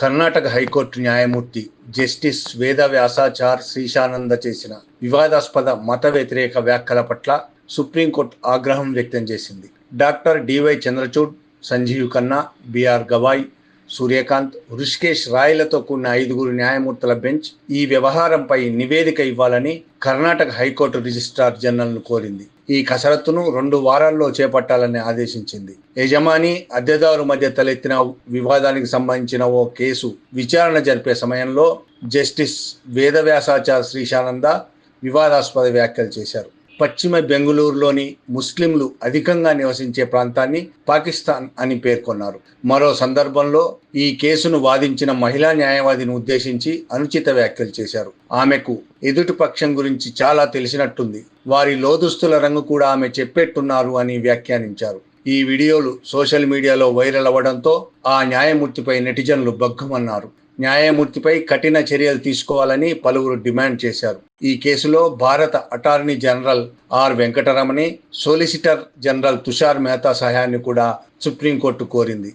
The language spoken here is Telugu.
కర్ణాటక హైకోర్టు న్యాయమూర్తి జస్టిస్ వేద వ్యాసాచార్ శ్రీశానంద చేసిన వివాదాస్పద మత వ్యతిరేక వ్యాఖ్యల పట్ల సుప్రీంకోర్టు ఆగ్రహం వ్యక్తం చేసింది. Doctor D Y Chandrachud Sanjiv Khanna B R Gavai Suryakant Hrishikesh రాయ్లతో కూడిన ఐదుగురు న్యాయమూర్తుల బెంచ్ ఈ వ్యవహారంపై నివేదిక ఇవ్వాలని కర్ణాటక హైకోర్టు రిజిస్ట్రార్ జనరల్ను కోరింది. ఈ కసరత్తును రెండు వారాల్లో చేపట్టాలని ఆదేశించింది. యజమాని అద్దెదారు మధ్య తలెత్తిన వివాదానికి సంబంధించిన ఓ కేసు విచారణ జరిపే సమయంలో జస్టిస్ వేదవ్యాసాచార్య శ్రీశానంద వివాదాస్పద వ్యాఖ్యలు చేశారు. పశ్చిమ బెంగళూరులోని ముస్లింలు అధికంగా నివసించే ప్రాంతాన్ని పాకిస్తాన్ అని పేర్కొన్నారు. మరో సందర్భంలో ఈ కేసును వాదించిన మహిళా న్యాయవాదిని ఉద్దేశించి అనుచిత వ్యాఖ్యలు చేశారు. ఆమెకు ఎదుటి పక్షం గురించి చాలా తెలిసినట్టుంది. వారి లోదుస్తుల రంగు కూడా ఆమె చెప్పేట్టున్నారు అని వ్యాఖ్యానించారు. ఈ వీడియోలు సోషల్ మీడియాలో వైరల్ అవ్వడంతో ఆ న్యాయమూర్తిపై నెటిజన్లు బగ్గుమన్నారు న్యాయమూర్తిపై కఠిన చర్యలు తీసుకోవాలని పలువురు డిమాండ్ చేశారు. ఈ కేసులో భారత attorney general R Venkataramani solicitor general Tushar Mehta సహాయాన్ని కూడా సుప్రీంకోర్టు కోరింది.